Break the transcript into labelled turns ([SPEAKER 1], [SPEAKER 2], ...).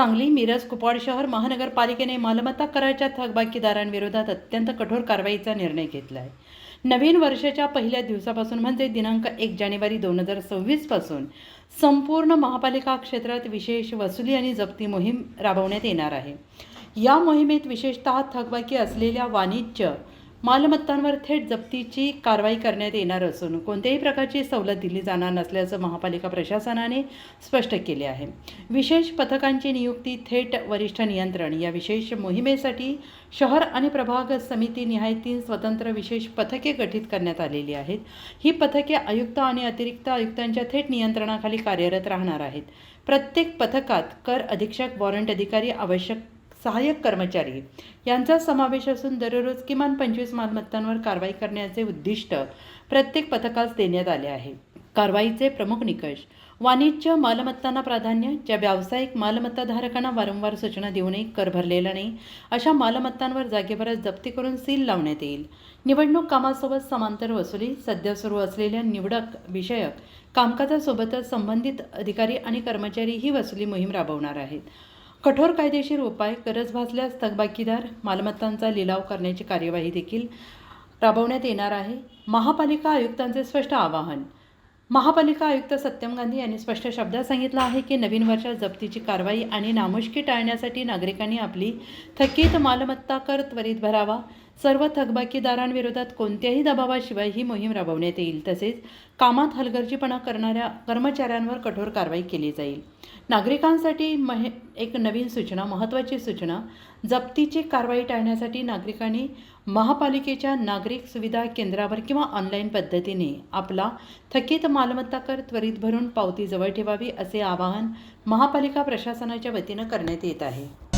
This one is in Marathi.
[SPEAKER 1] सांगली मिरज कुपवाड शहर महानगरपालिकेने मालमत्ता कराच्या थकबाकीदारांविरोधात अत्यंत कठोर कारवाईचा निर्णय घेतला आहे नवीन वर्षाच्या पहिल्या दिवसापासून म्हणजे दिनांक एक जानेवारी दोन हजार सव्वीसपासून संपूर्ण महापालिका क्षेत्रात विशेष वसुली आणि जप्ती मोहीम राबवण्यात येणार आहे. या मोहिमेत विशेषतः थकबाकी असलेल्या वाणिज्य मालमत्तांवर थेट जप्तीची कारवाई करण्यात येणार असून कोणत्याही प्रकारची सवलत दिली जाणार नसल्याचं महापालिका प्रशासनाने स्पष्ट केले आहे. विशेष पथकांची नियुक्ती थेट वरिष्ठ नियंत्रण या विशेष मोहिमेसाठी शहर आणि प्रभाग समिती निहाय तीन स्वतंत्र विशेष पथके गठीत करण्यात आलेली आहेत. ही पथके आयुक्त आणि अतिरिक्त आयुक्तांच्या थेट नियंत्रणाखाली कार्यरत राहणार आहेत. प्रत्येक पथकात कर अधीक्षक वॉरंट अधिकारी आवश्यक सहाय्यक कर्मचारी. यांचा समावेश असून दररोज किमान पंचवीस मालमत्तांवर कारवाई करण्याचे उद्दिष्ट प्रत्येक पथकास देण्यात आले आहे. कारवाईचे प्रमुख निकष वाणिज्य मालमत्तांना प्राधान्य ज्या व्यावसायिक मालमत्ताधारकांना वारंवार सूचना देऊनही कर भरलेला नाही अशा मालमत्तांवर जागेवरच जप्ती करून सील लावण्यात येईल. निवडणूक कामासोबत समांतर वसुली सध्या सुरू असलेल्या निवडक विषयक कामकाजासोबतच संबंधित अधिकारी आणि कर्मचारी ही वसुली मोहीम राबवणार आहेत. कठोर कायदेशीर उपाय गरज भासल्यास थकबाकीदार मालमत्तांचा लिलाव करण्याची कार्यवाही देखील राबवण्यात येणार आहे. महापालिका आयुक्तांचे स्पष्ट आवाहन. महापालिका आयुक्त सत्यम गांधी यांनी स्पष्ट शब्दात सांगितलं आहे की नवीन वर्षात जप्तीची कारवाई आणि नामुष्की टाळण्यासाठी नागरिकांनी आपली थकीत मालमत्ता कर त्वरित भरावा. सर्व थकबाकीदारांविरोधात कोणत्याही दबावाशिवाय ही मोहीम राबवण्यात येईल. तसेच कामात हलगर्जीपणा करणाऱ्या कर्मचाऱ्यांवर कठोर कारवाई केली जाईल. नागरिकांसाठी महे एक नवीन सूचना महत्त्वाची सूचना जप्तीची कारवाई टाळण्यासाठी नागरिकांनी महापालिकेच्या नागरिक सुविधा केंद्रावर किंवा ऑनलाईन पद्धतीने आपला थकीत मालमत्ता कर त्वरित भरून पावती जवळ ठेवावी असे आवाहन महापालिका प्रशासनाच्या वतीनं करण्यात येत आहे.